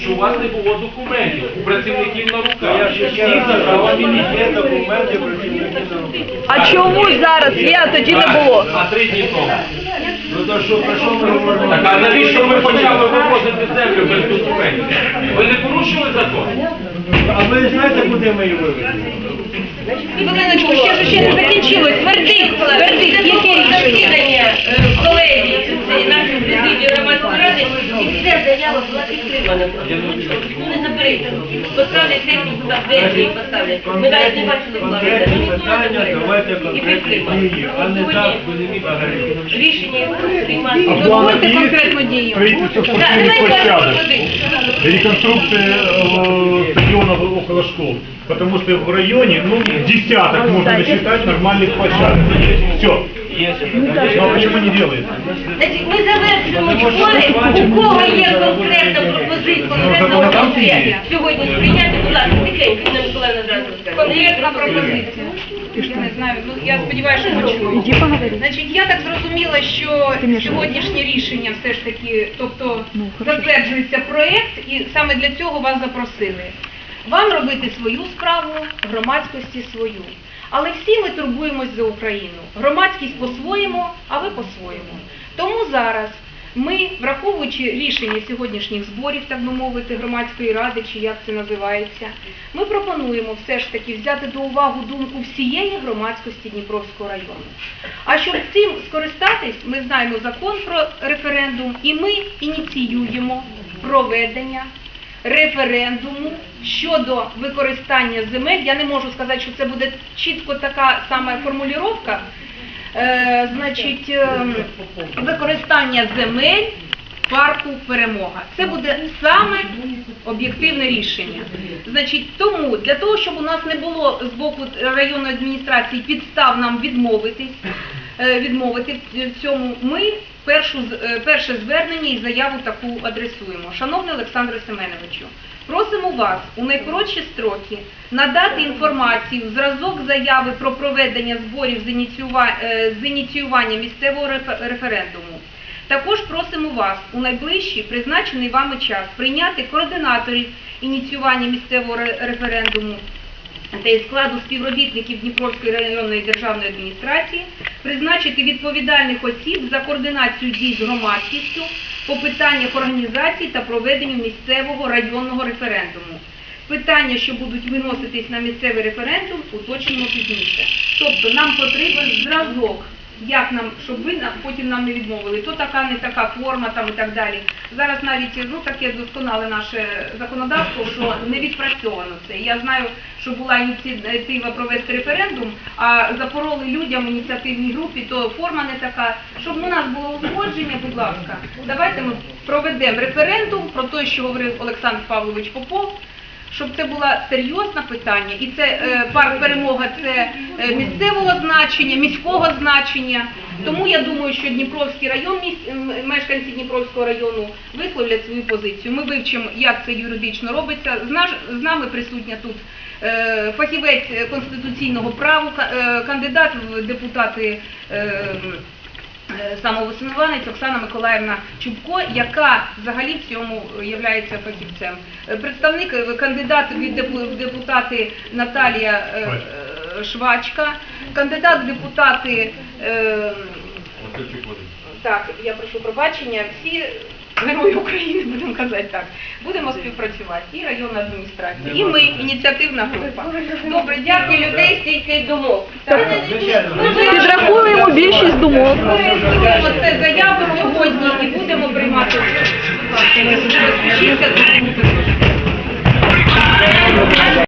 Що у вас не було документів, у працівників на руках. А чому зараз є, а тоді не було? А три дні тому. Ну то що, про що ми говоримо? Так а навіщо ви почали вивозити землю без документів? Ви не порушили закон? А ви знаєте, куди ми її вивезли? Хвилиночку, ще ж ще не закінчилось. Вердикт, вердикт, яке рішення? засідання е, колегії цієї нашої президії громадської ради, і ця заява була підтримана. Ну не заберете. Поставлять техніку, там двері її поставлять. Ми навіть не бачили плани. Конкретні Ніхто не питання, забере. давайте І конкретні підтримали. дії, а не так Сьогодні взагалі. рішення приймати. Дозвольте конкретну дію. Строительство Да, спортивных давайте площадок, один. реконструкция э, стадионов около школ. Потому что в районе, ну, десяток можно насчитать нормальных площадок. Все. Ну а почему не делается? Значить, ми завершуємо школи, у кого є конкретна пропозиція, конкретна пропозиція. Сьогодні сприйняти, будь ласка, тихенько, Інна Миколаївна зразу скаже. Конкретна пропозиція. Я не знаю, ну я сподіваюся, що чуєте. Значить, я так зрозуміла, що сьогоднішнє рішення все ж таки, тобто затверджується проєкт, і саме для цього вас запросили. Вам робити свою справу, громадськості свою. Але всі ми турбуємось за Україну. Громадськість по-своєму, а ви по-своєму. Тому зараз ми, враховуючи рішення сьогоднішніх зборів, так би мовити, громадської ради, чи як це називається, ми пропонуємо все ж таки взяти до уваги думку всієї громадськості Дніпровського району. А щоб цим скористатись, ми знаємо закон про референдум, і ми ініціюємо проведення референдуму щодо використання земель. Я не можу сказати, що це буде чітко така сама формулювання. Е, значить, ем, використання земель парку перемога. Це буде саме об'єктивне рішення. Значить, тому для того, щоб у нас не було з боку районної адміністрації підстав нам відмовитись, е, відмовити в цьому, ми першу е, перше звернення і заяву таку адресуємо. Шановний Олександре Семеновичу, просимо вас у найкоротші строки надати інформацію, зразок заяви про проведення зборів з, е, ініціювання місцевого референдуму. Також просимо вас у найближчий призначений вами час прийняти координаторів ініціювання місцевого референдуму та із складу співробітників Дніпровської районної державної адміністрації, призначити відповідальних осіб за координацію дій з громадськістю по питаннях організації та проведенню місцевого районного референдуму. Питання, що будуть виноситись на місцевий референдум, уточнимо пізніше. Тобто нам потрібен зразок, як нам, щоб ви потім нам не відмовили, то така, не така форма там і так далі. Зараз навіть ну таке досконале наше законодавство, що не відпрацьовано це. Я знаю, що була ініціатива провести референдум, а запороли людям ініціативній групі, то форма не така. Щоб у нас було узгодження, будь ласка, давайте ми проведемо референдум про те, що говорив Олександр Павлович Попов щоб це було серйозне питання, і це е, парк перемога це е, місцевого значення, міського значення. Тому я думаю, що Дніпровський район, мешканці Дніпровського району висловлять свою позицію. Ми вивчимо, як це юридично робиться. З, нами присутня тут е, фахівець конституційного права, е, кандидат в депутати. Е, самовисуванець Оксана Миколаївна Чубко, яка взагалі в цьому є фахівцем. Е, Представник, е, кандидат від депутати Наталія Швачка, кандидат в депутати, так, я прошу пробачення, всі герой України, будемо казати так. Будемо співпрацювати і районна адміністрація, і ми, ініціативна група. Добре, дякую людей, стільки думок. Підрахуємо більшість думок. Ми реалізуємо це заяву сьогодні і будемо приймати участь.